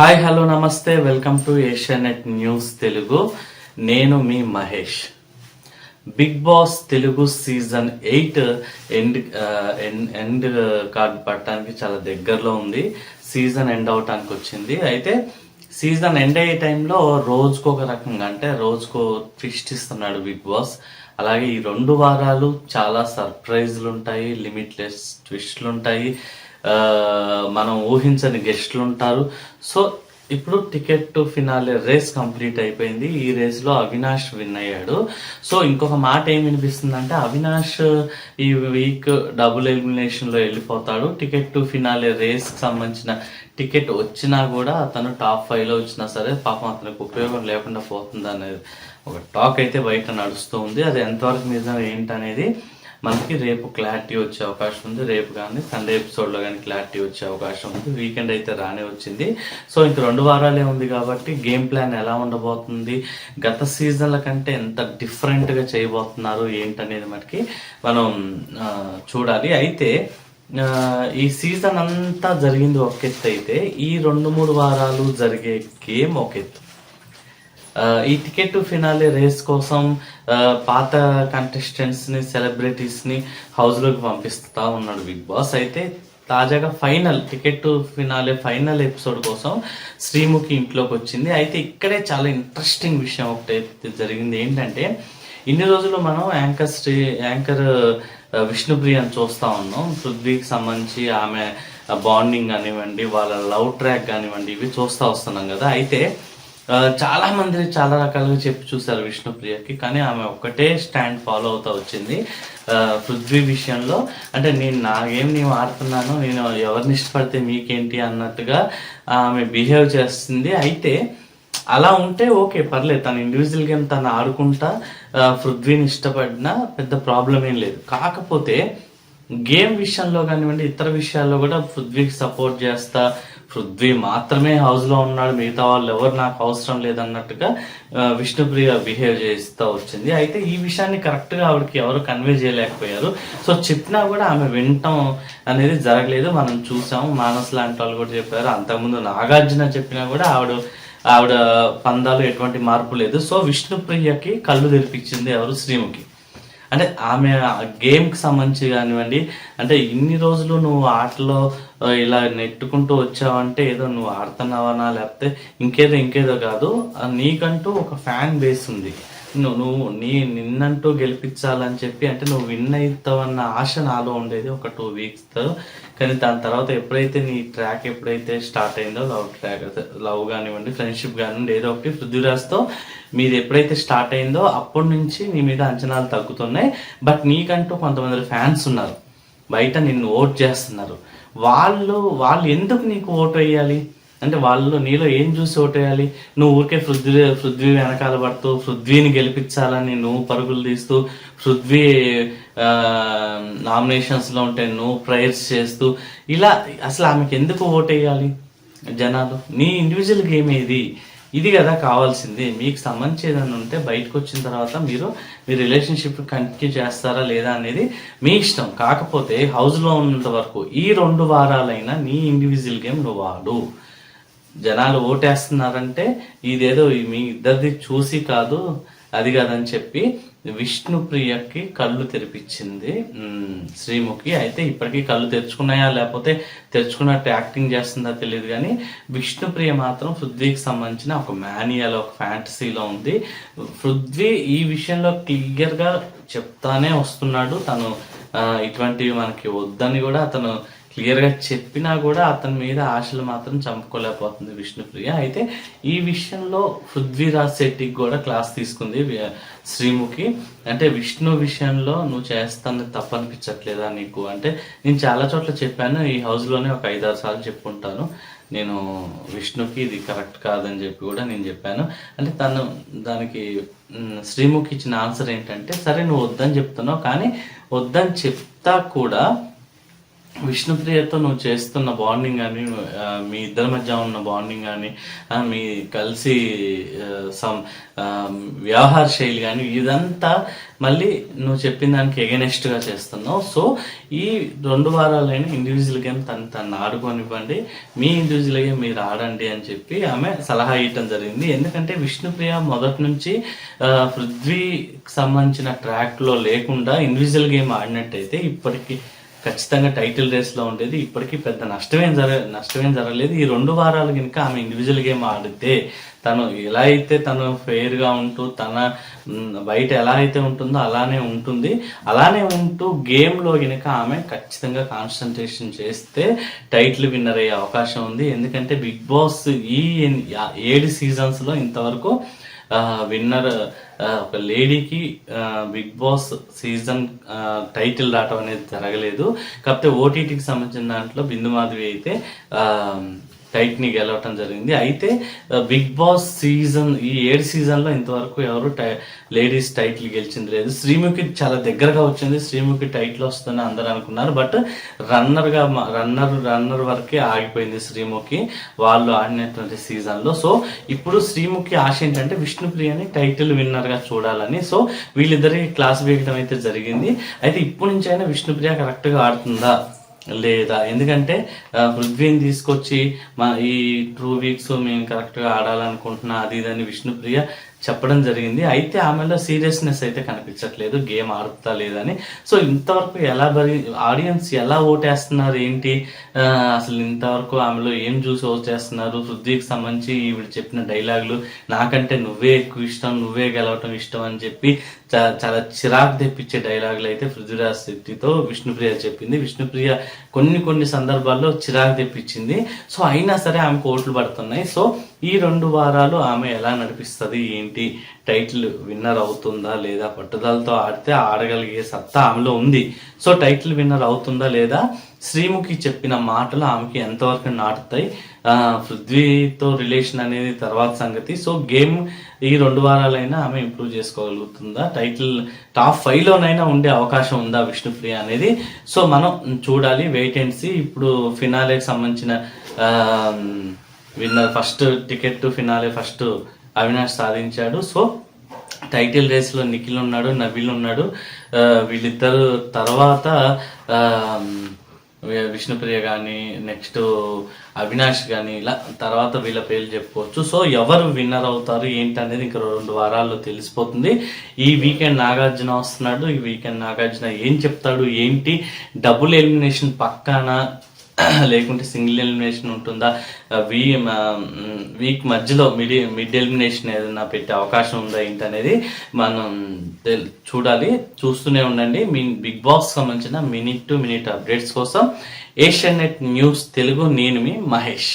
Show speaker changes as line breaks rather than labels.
Hi hello namaste. Welcome to Asianet news Telugu. నేను మీ Mahesh. Bigg Boss Telugu season eight end end card పట్టడానికి చాలా దగ్గరలో ఉంది. Season end అవటానికి వచ్చింది. అయితే సీజన్ ఎండ్ అయ్యే టైంలో రోజుకు ఒక రకంగా అంటే రోజుకు ట్విస్ట్ ఇస్తున్నాడు బిగ్ బాస్. అలాగే ఈ రెండు వారాలు చాలా సర్ప్రైజ్లు ఉంటాయి లిమిట్లెస్ ట్విస్ట్లు ఉంటాయి మనం ఊహించని గెస్ట్లు ఉంటారు. సో ఇప్పుడు ticket to finale race complete అయిపోయింది. ఈ రేస్లో అవినాష్ విన్ అయ్యాడు. సో ఇంకొక మాట ఏం వినిపిస్తుంది అంటే అవినాష్ ఈ వీక్ డబుల్ ఎలిమినేషన్లో వెళ్ళిపోతాడు. టికెట్ టు ఫినాలే రేస్కి సంబంధించిన టికెట్ వచ్చినా కూడా అతను టాప్ ఫైవ్లో వచ్చినా సరే పాపం అతనికి ఉపయోగం లేకుండా పోతుంది అనేది ఒక టాక్ అయితే బయట నడుస్తూ ఉంది. అది ఎంతవరకు నిజం ఏంటనేది మనకి రేపు క్లారిటీ వచ్చే అవకాశం ఉంది. రేపు కానీ సండే ఎపిసోడ్లో కానీ క్లారిటీ వచ్చే అవకాశం ఉంది. వీకెండ్ అయితే రానే వచ్చింది. సో ఇంక రెండు వారాలే ఉంది కాబట్టి గేమ్ ప్లాన్ ఎలా ఉండబోతుంది గత సీజన్ల కంటే ఎంత డిఫరెంట్గా చేయబోతున్నారు ఏంటనేది మనకి మనం చూడాలి. అయితే ఈ సీజన్ అంతా జరిగింది ఒక ఎత్తు అయితే ఈ రెండు మూడు వారాలు జరిగే గేమ్ ఒక ఎత్తు ఈ టికెట్ టు ఫినాలే రేస్ కోసం పాత కంటెస్టెంట్స్ని సెలబ్రిటీస్ని హౌస్లోకి పంపిస్తూ ఉన్నాడు బిగ్ బాస్. అయితే తాజాగా final ticket to finale final episode కోసం శ్రీముఖి ఇంట్లోకి వచ్చింది. అయితే ఇక్కడే చాలా ఇంట్రెస్టింగ్ విషయం ఒకటి జరిగింది. ఏంటంటే ఇన్ని రోజులు మనం యాంకర్ శ్రీ యాంకర్ విష్ణుప్రియని చూస్తూ ఉన్నాం. పృథ్వీకి సంబంధించి ఆమె బాండింగ్ కానివ్వండి వాళ్ళ లవ్ ట్రాక్ కానివ్వండి ఇవి చూస్తూ వస్తున్నాం కదా. అయితే చాలా మంది చాలా రకాలుగా చెప్పి చూశారు విష్ణుప్రియకి కానీ ఆమె ఒక్కటే స్టాండ్ ఫాలో అవుతా వచ్చింది. పృథ్వీ విషయంలో. అంటే నేను నా గేమ్ నేను ఆడుతున్నాను నేను ఎవరిని ఇష్టపడితే మీకేంటి అన్నట్టుగా ఆమె బిహేవ్ చేస్తుంది. అయితే అలా ఉంటే ఓకే పర్లేదు తన ఇండివిజువల్ గేమ్ తను ఆడుకుంటా పృథ్వీని ఇష్టపడినా పెద్ద ప్రాబ్లం ఏం లేదు. కాకపోతే గేమ్ విషయంలో కానివ్వండి ఇతర విషయాల్లో కూడా పృథ్వీకి సపోర్ట్ చేస్తా పృథ్వీ మాత్రమే హౌస్లో ఉన్నాడు మిగతా వాళ్ళు ఎవరు నాకు అవసరం లేదన్నట్టుగా విష్ణుప్రియ బిహేవ్ చేస్తూ వచ్చింది. అయితే ఈ విషయాన్ని కరెక్ట్గా ఆవిడకి ఎవరు కన్వే చేయలేకపోయారు. సో చెప్పినా కూడా ఆమె వినటం అనేది జరగలేదు. మనం చూసాము మానస్ లాంటి వాళ్ళు కూడా చెప్పారు. అంతకుముందు నాగార్జున చెప్పినా కూడా ఆవిడ ఆవిడ పందాలు ఎటువంటి మార్పు లేదు. సో విష్ణుప్రియకి కళ్ళు తెరిపించింది ఎవరు? శ్రీముఖి. అంటే ఆమె గేమ్కి సంబంధించి కానివ్వండి అంటే ఇన్ని రోజులు నువ్వు ఆటలో ఇలా నెట్టుకుంటూ వచ్చావంటే ఏదో నువ్వు ఆడుతున్నావనా లేకపోతే ఇంకేదో ఇంకేదో కాదు. నీకంటూ ఒక ఫ్యాన్ బేస్ ఉంది. నువ్వు నువ్వు నీ నిన్నంటూ గెలిపించాలని చెప్పి అంటే నువ్వు విన్ అవుతావన్న ఆశ నాలో ఉండేది ఒక టూ వీక్స్ కానీ దాని తర్వాత ఎప్పుడైతే నీ ట్రాక్ ఎప్పుడైతే స్టార్ట్ అయిందో లవ్ ట్రాక్ లవ్ కానివ్వండి ఫ్రెండ్షిప్ కానివ్వండి ఏదో ఒకటి పృథ్వీరాజ్తో మీది ఎప్పుడైతే స్టార్ట్ అయిందో అప్పటి నుంచి నీ మీద అంచనాలు తగ్గుతున్నాయి. బట్ నీకంటూ కొంతమంది ఫ్యాన్స్ ఉన్నారు. బయట నిన్ను ఓట్ చేస్తున్నారు. వాళ్ళు వాళ్ళు ఎందుకు నీకు ఓటు వేయాలి? అంటే వాళ్ళు నీలో ఏం చూసి ఓటేయాలి? వేయాలి నువ్వు ఊరికే పృథ్వీ పృథ్వీ వెనకాల పడుతూ పృథ్వీని గెలిపించాలని నువ్వు పరుగులు తీస్తూ పృథ్వీ నామినేషన్స్లో ఉంటే నువ్వు ప్రేయర్స్ చేస్తూ ఇలా అసలు ఆమెకి ఎందుకు ఓటేయాలి వేయాలి జనాలు? నీ ఇండివిజువల్ గేమ్ ఏది? ఇది కదా కావాల్సింది. మీకు సంబంధించి ఏదైనా ఉంటే బయటకు వచ్చిన తర్వాత మీరు మీ రిలేషన్షిప్ కంటిన్యూ చేస్తారా లేదా అనేది మీ ఇష్టం. కాకపోతే హౌస్లో ఉన్నంత వరకు ఈ రెండు వారాలైనా నీ ఇండివిజువల్ గేమ్ నువ్వు వాడు జనాలు ఓటేస్తున్నారంటే ఇదేదో మీ ఇద్దరిది చూసి కాదు అది కాదని చెప్పి విష్ణుప్రియకి కళ్ళు తెరిపించింది. శ్రీముఖి అయితే ఇప్పటికీ కళ్ళు తెరుచుకున్నాయా లేకపోతే తెరుచుకున్నట్టు యాక్టింగ్ చేస్తుందా తెలియదు కానీ విష్ణుప్రియ మాత్రం పృథ్వీకి సంబంధించిన ఒక మానియల్ ఒక ఫ్యాంటసీలో ఉంది. పృథ్వీ ఈ విషయంలో క్లియర్గా చెప్తానే వస్తున్నాడు. తను ఇటువంటివి మనకి వద్దని కూడా అతను క్లియర్గా చెప్పినా కూడా అతని మీద ఆశలు మాత్రం చంపుకోలేకపోతుంది విష్ణుప్రియ. అయితే ఈ విషయంలో పృథ్వీరాజ్ శెట్టికి కూడా క్లాస్ తీసుకుంది శ్రీముఖి. అంటే విష్ణు విషయంలో నువ్వు చేస్తాను తప్పనిపించట్లేదా నీకు? అంటే నేను చాలా చోట్ల చెప్పాను ఈ హౌస్లోనే ఒక ఐదారు సార్లు చెప్పుకుంటాను నేను విష్ణుకి ఇది కరెక్ట్ కాదని చెప్పి కూడా నేను చెప్పాను. అంటే తను దానికి శ్రీముఖి ఇచ్చిన ఆన్సర్ ఏంటంటే సరే నువ్వు వద్దని చెప్తున్నావు కానీ వద్దని చెప్తా కూడా విష్ణుప్రియతో నువ్వు చేస్తున్న బాండింగ్ కానీ మీ ఇద్దరి మధ్య ఉన్న బాండింగ్ కానీ మీ కలిసి సమ్ వ్యవహార శైలి కానీ ఇదంతా మళ్ళీ నువ్వు చెప్పిన దానికి ఎగెనెస్ట్గా చేస్తున్నావు. సో ఈ రెండు వారాలైనా ఇండివిజువల్ గేమ్ తను తను ఆడుకోనివ్వండి మీ ఇండివిజువల్ గేమ్ మీరు ఆడండి అని చెప్పి ఆమె సలహా ఇవ్వటం జరిగింది. ఎందుకంటే విష్ణుప్రియ మొదటి నుంచి పృథ్వీకి సంబంధించిన ట్రాక్లో లేకుండా ఇండివిజువల్ గేమ్ ఆడినట్టయితే ఇప్పటికీ ఖచ్చితంగా టైటిల్ రేస్లో ఉండేది. ఇప్పటికీ పెద్ద నష్టమేం జర నష్టమేం జరగలేదు. ఈ రెండు వారాలు కనుక ఆమె ఇండివిజువల్ గేమ్ ఆడితే తను ఎలా అయితే తను ఫెయిర్గా ఉంటూ తన బయట ఎలా అయితే ఉంటుందో అలానే ఉంటుంది. అలానే ఉంటూ గేమ్లో కనుక ఆమె ఖచ్చితంగా కాన్సన్ట్రేషన్ చేస్తే టైటిల్ విన్నర్ అయ్యే అవకాశం ఉంది. ఎందుకంటే బిగ్ బాస్ ఈ ఎన్- ఏడు సీజన్స్లో ఇంతవరకు విన్నర్ ఒక లేడీకి బిగ్ బాస్ సీజన్ టైటిల్ రావటం అనేది జరగలేదు. కాకపోతే ఓటీటీకి సంబంధించిన దాంట్లో బిందు మాధవి అయితే టైట్ని గెలవటం జరిగింది. అయితే బిగ్ బాస్ సీజన్ ఈ ఏడు సీజన్లో ఇంతవరకు ఎవరు టై లేడీస్ టైటిల్ గెలిచింది లేదు. శ్రీముఖి చాలా దగ్గరగా వచ్చింది. శ్రీముఖి టైటిల్ వస్తుందని అందరూ అనుకున్నారు. బట్ రన్నర్గా రన్నర్ రన్నర్ వరకే ఆగిపోయింది శ్రీముఖి. వాళ్ళు ఆడినటువంటి సీజన్లో. సో ఇప్పుడు శ్రీముఖి ఆశ ఏంటంటే విష్ణుప్రియని టైటిల్ విన్నర్గా చూడాలని. సో వీళ్ళిద్దరికి క్లాస్ వేయడం అయితే జరిగింది. అయితే ఇప్పటి నుంచి అయినా విష్ణుప్రియ కరెక్ట్గా ఆడుతుందా? లేదా? ఎందుకంటే పృథ్వీని తీసుకొచ్చి మా ఈ టూ వీక్స్ మేము కరెక్ట్గా ఆడాలనుకుంటున్నా అది ఇదని విష్ణుప్రియ చెప్పడం జరిగింది. అయితే ఆమెలో సీరియస్నెస్ అయితే కనిపించట్లేదు. గేమ్ ఆడుతా లేదని. సో ఇంతవరకు ఎలా బరి ఆడియన్స్ ఎలా ఓటేస్తున్నారు ఏంటి? అసలు ఇంతవరకు ఆమెలో ఏం చూసి ఓటేస్తున్నారు పృథ్వీకి సంబంధించి ఈవిడ చెప్పిన డైలాగులు నాకంటే నువ్వే ఎక్కువ ఇష్టం నువ్వే గెలవటం ఇష్టం అని చెప్పి చాలా చిరాకు తెప్పించే డైలాగులు అయితే పృథ్వీరాజ్ శెట్టితో విష్ణుప్రియ చెప్పింది. విష్ణుప్రియ కొన్ని కొన్ని సందర్భాల్లో చిరాకు తెప్పించింది. సో అయినా సరే ఆమెకు ఓట్లు పడుతున్నాయి. సో ఈ రెండు వారాలు ఆమె ఎలా నడిపిస్తుంది ఏంటి? టైటిల్ విన్నర్ అవుతుందా లేదా? పట్టుదలతో ఆడితే ఆడగలిగే సత్తా ఆమెలో ఉంది. సో టైటిల్ విన్నర్ అవుతుందా లేదా? శ్రీముఖి చెప్పిన మాటలు ఆమెకి ఎంతవరకు నాటుతాయి? పృథ్వీతో రిలేషన్ అనేది తర్వాత సంగతి. సో గేమ్ ఈ రెండు వారాలైనా ఆమె ఇంప్రూవ్ చేసుకోగలుగుతుందా? టైటిల్ టాప్ ఫైవ్ లోనైనా ఉండే అవకాశం ఉందా విష్ణుప్రియ అనేది? సో మనం చూడాలి వెయిట్ అండ్ సీ. ఇప్పుడు ఫినాలేకి సంబంధించిన winner first ticket finale first Avinash సాధించాడు. సో టైటిల్ రేస్లో నిఖిల్ ఉన్నాడు నవీల్ ఉన్నాడు. వీళ్ళిద్దరు తర్వాత విష్ణుప్రియ కానీ నెక్స్ట్ అవినాష్ కానీ ఇలా తర్వాత వీళ్ళ పేర్లు చెప్పుకోవచ్చు. సో ఎవరు విన్నర్ అవుతారు ఏంటి అనేది ఇంకా రెండు వారాల్లో తెలిసిపోతుంది. ఈ వీకెండ్ నాగార్జున వస్తున్నాడు. ఈ వీకెండ్ నాగార్జున ఏం చెప్తాడు ఏంటి? డబుల్ ఎలిమినేషన్ పక్కన లేకుంటే సింగిల్ ఎలిమినేషన్ ఉంటుందా? వీ వీక్ మధ్యలో మిడి మిడ్ ఎలిమినేషన్ ఏదైనా పెట్టే అవకాశం ఉందా ఏంటి అనేది మనం చూడాలి. చూస్తూనే ఉండండి. మీ బిగ్ బాస్ సంబంధించిన మినిట్ టు మినిట్ అప్డేట్స్ కోసం ఏషియన్ నెట్ న్యూస్ తెలుగు నేను మీ మహేష్.